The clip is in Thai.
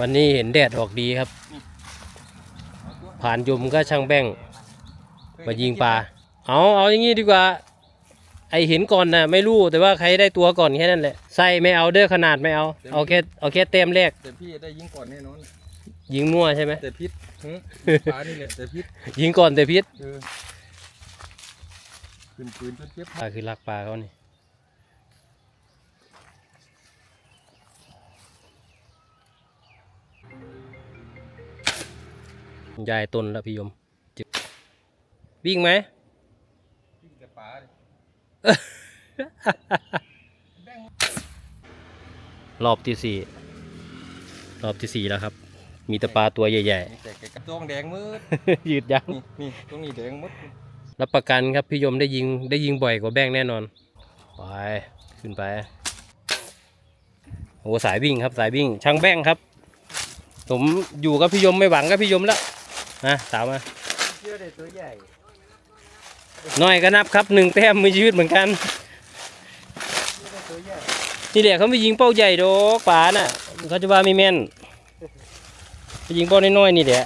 วันนี้เห็นแดดออกดีครับ ผ่านยมก็ช่างแบ้งมายิงปลา เอาเอาอย่างงี้ดีกว่า ไอเห็นก่อนนะไม่รู้แต่ว่าใครได้ตัวก่อนแค่นั้นแหละไส้ไม่เอาเด้อขนาดไม่เอาเอาแค่เอาแค่เต็มแรกแต่พี่ได้ยิงก่อนแน่นอนยิงมั่วใช่ไหมแต่พิษหึปลานี่แหละแต่พิษยิงก่อนแต่พิษเออขึ้นปืนจนเจ็บปลาคือลักปลาเขานี่ ยายต้นแล้วพี่ยมจึ๊บวิ่งไหมยิงแต่ปลาดิรอบที่สี่รอบที่สี่แล้วครับ มีแต่ปลาตัวใหญ่มีแต่แกกระต้องแดงมืดๆ ยืดยั้งนี่นี่ตรงนี้แดงมืดรับประกันครับพี่ยมได้ยิงได้ยิงบ่อยกว่าแบ้งแน่นอน ไป ขึ้นไป โอ้สายวิ่งครับสายวิ่งช่างแบ้งครับ ผมอยู่กับพี่ยมไม่หวังกับพี่ยมแล้ว นะตามมาเชื่อได้ตัวใหญ่น้อยก็นับครับหนึ่งแต้มมือชีวิตเหมือนกันเชื่อได้ตัวใหญ่นี่แหละเขาไม่ยิงเป้าใหญ่ดอกป่าน่ะเขาจะว่าไม่แม่นไปยิงเป้าน้อยๆนี่แหละ